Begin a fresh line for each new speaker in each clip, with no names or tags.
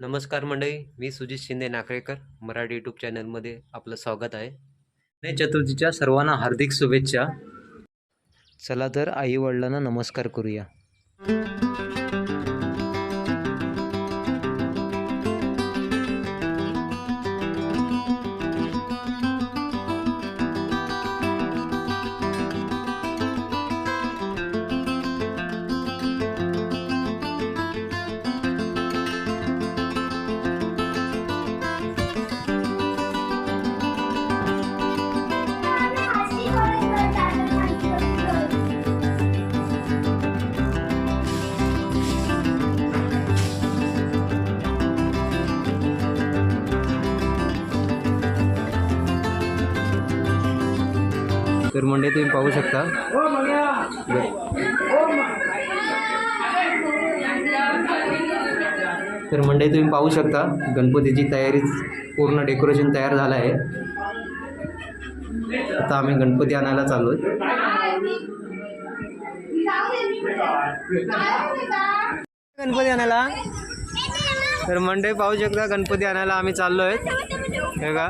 नमस्कार मंडळी मी सुजित शिंदे नाकळेकर मराठी यूट्यूब चॅनलमध्ये आपलं स्वागत आहे. गणेश चतुर्थीच्या सर्वांना हार्दिक शुभेच्छा. चला तर आई वडिलांना नमस्कार करूया. शिरमंडे तुम्ही पाहू शकता. तर मंडळी तुम्ही पाहू शकता गणपतीची तयारी पूर्ण डेकोरेशन तयार झालं आहे. आता आम्ही गणपती आणायला चाललो गणपती आणायला. तर मंडे पाहू शकता गणपती आणायला आम्ही चाललो आहेत हे का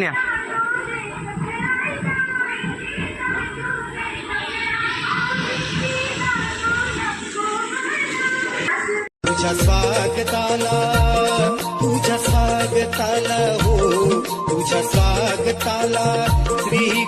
या, या.
तुझ्या स्वागताला तुझ्या स्वागताला हो. तुझ्या स्वागताला श्री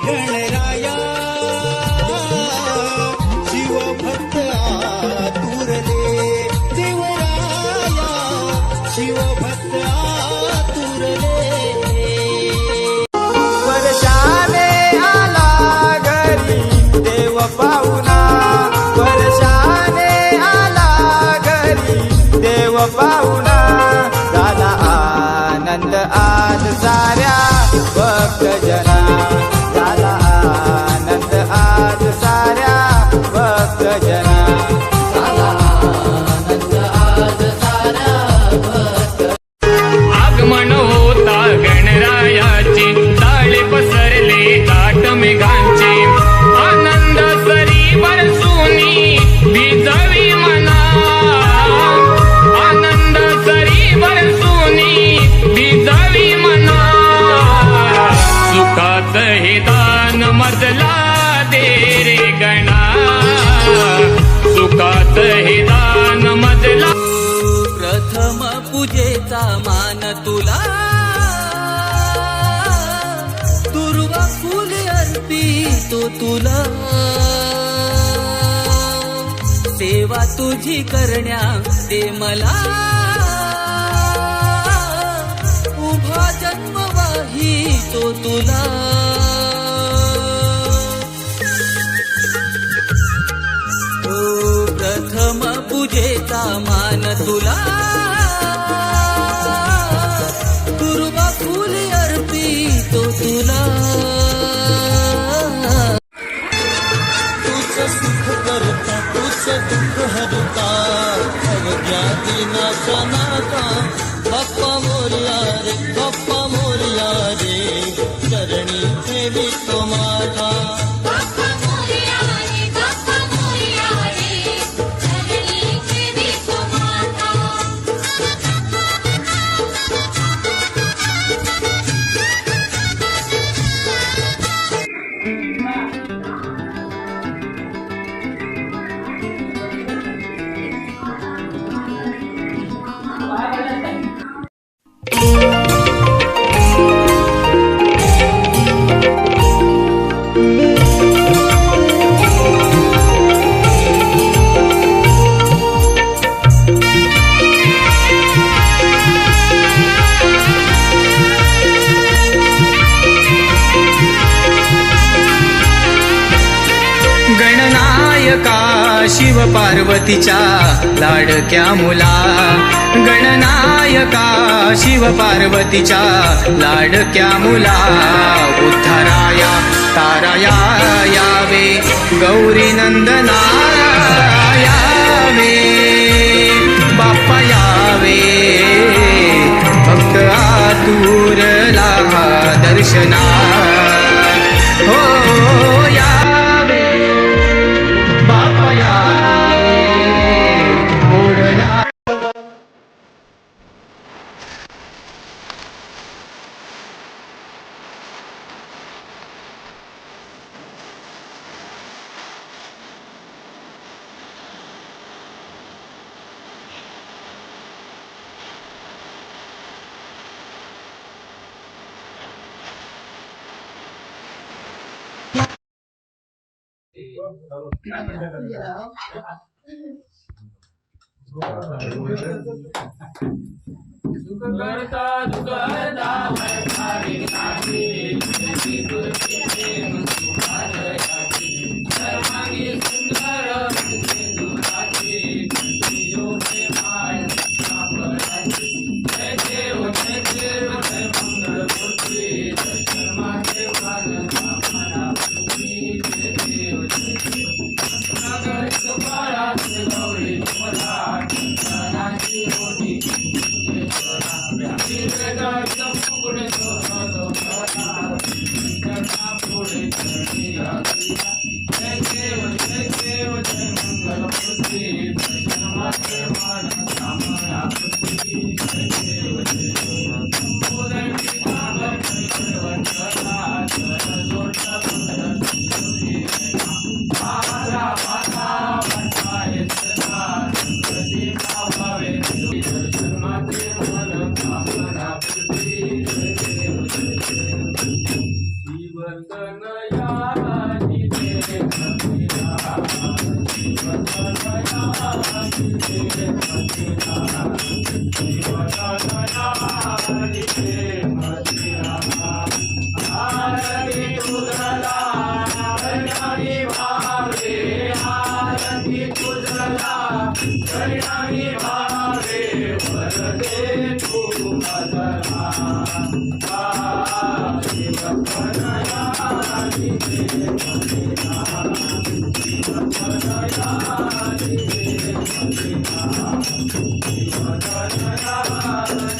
देतो तुला. सेवा तुझी करण्या दे मला. उभा जन्म वाहितो तुला. ओ प्रथम पूजेचा मान तुला.
什
么？都 तिच्या लाडक्या मुला गणनायका शिव पार्वतीच्या लाडक्या मुला उद्धाराया ताराया यावे गौरी नंदना यावे बाप्पा यावे. भक्त आतुरला दर्शना. हो, हो या કરતા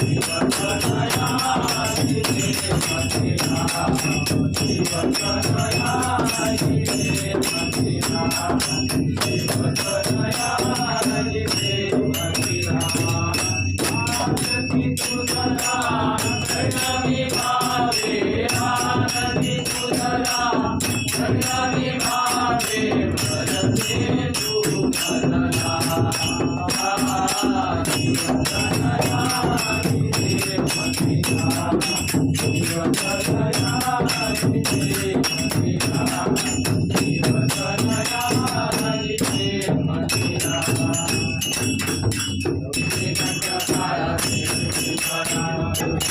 Thank you.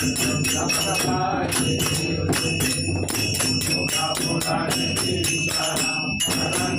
Thank you.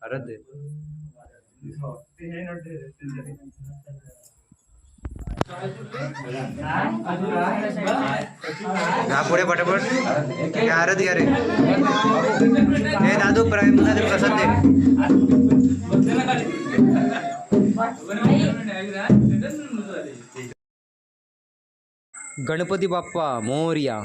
आराध आहे हा पुढे पटापट हे आरत घ्या रे हे दादू प्राईम मध्ये प्रसाद दे गणपती बाप्पा मोर्या